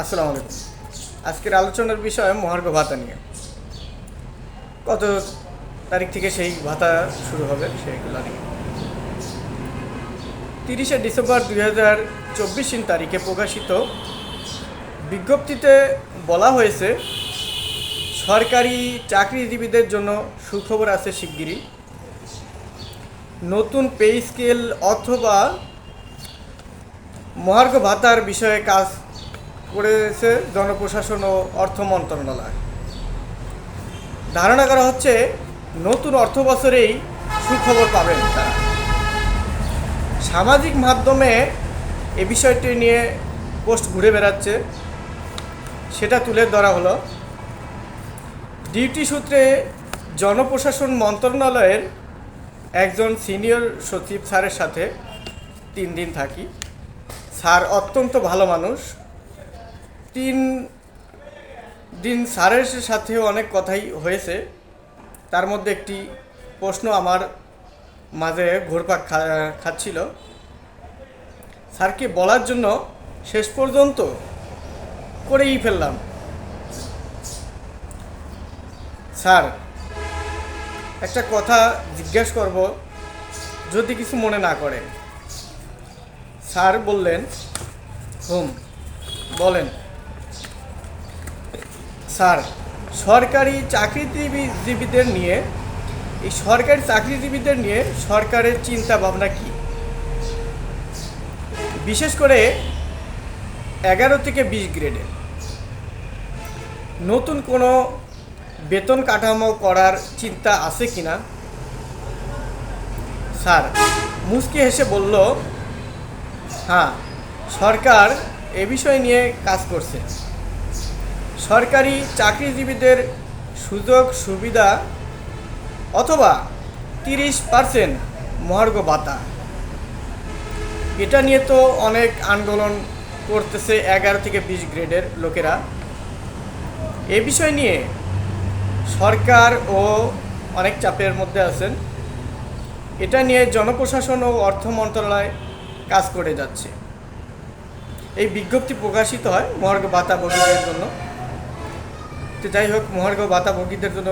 আসসালামু আলাইকুম। আজকের আলোচনার বিষয় মহার্ঘ ভাতা নিয়ে। কত তারিখ থেকে সেই ভাতা শুরু হবে সেইগুলো নিয়ে। তিরিশে ডিসেম্বর দুই হাজার চব্বিশ তারিখে প্রকাশিত বিজ্ঞপ্তিতে বলা হয়েছে, সরকারি চাকরিজীবীদের জন্য সুখবর আছে শিগগিরই। নতুন পে স্কেল অথবা মহার্ঘ ভাতার বিষয়ে কাজ করেছে জনপ্রশাসন ও অর্থ মন্ত্রণালয়। ধারণা করা হচ্ছে নতুন অর্থ বছরেই সুখবর পাবেন তারা। সামাজিক মাধ্যমে এ বিষয়টি নিয়ে পোস্ট ঘুরে বেড়াচ্ছে। সেটা তুলে ধরা হলো। ডিউটি সূত্রে জনপ্রশাসন মন্ত্রণালয়ের একজন সিনিয়র সচিব স্যারের সাথে তিন দিন থাকি। স্যার অত্যন্ত ভালো মানুষ। তিন দিন স্যারের সাথেও অনেক কথাই হয়েছে। তার মধ্যে একটি প্রশ্ন আমার মাঝে ঘোরপাক খাচ্ছিল। স্যারকে বলার জন্য শেষ পর্যন্ত করেই ফেললাম। স্যার, একটা কথা জিজ্ঞেস করব, যদি কিছু মনে না করেন স্যার বললেন, হুম, বলেন। স্যার, সরকারি চাকরিজীবীদের নিয়ে, এই সরকারি চাকরিজীবীদের নিয়ে সরকারের চিন্তা ভাবনা কি? বিশেষ করে এগারো থেকে বিশ গ্রেডে। নতুন কোনো বেতন কাঠামো করার চিন্তা আছে কি না? স্যার মুসকি হেসে বলল হ্যাঁ সরকার এ বিষয় নিয়ে কাজ করছে। সরকারি চাকরিজীবীদের সুযোগ, সুবিধা অথবা তিরিশ পার্সেন্ট মহার্ঘ ভাতা। এটা নিয়ে তো অনেক আন্দোলন করতেছে এগারো থেকে বিশ গ্রেডের লোকেরা। এ বিষয় নিয়ে সরকার ও অনেক চাপের মধ্যে আছেন। এটা নিয়ে জনপ্রশাসন ও অর্থ মন্ত্রণালয় কাজ করে যাচ্ছে। এই বিজ্ঞপ্তি প্রকাশিত হয় মহার্ঘ ভাতা ভোগীদের জন্য। তো যাই হোক মহার্ঘ বাতা ভোগীদের জন্য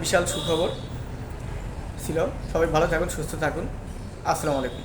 বিশাল সুখবর ছিল। সবাই ভালো থাকুন, সুস্থ থাকুন। আসসালামু আলাইকুম।